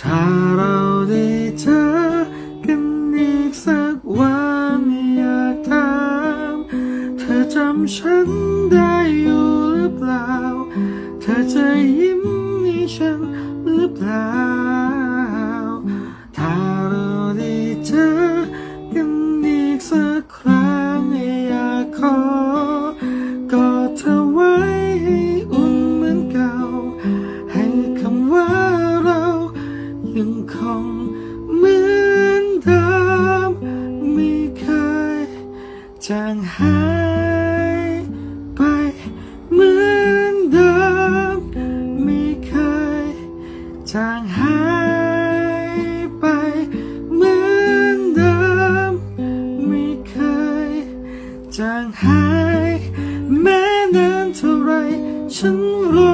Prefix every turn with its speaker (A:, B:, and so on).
A: ถ้าเราได้เจอกันอีกสักวันอยากถามเธอจำฉันได้อยู่หรือเปล่า เธอจะยิ้มให้ฉันหรือเปล่า ยังคงเหมือนเดิมไม่เคยจางหายไปเหมือนเดิมไม่เคยจางหายไปเหมือนเดิมไม่เคยจางหายแม้นานเท่าไรฉันรอ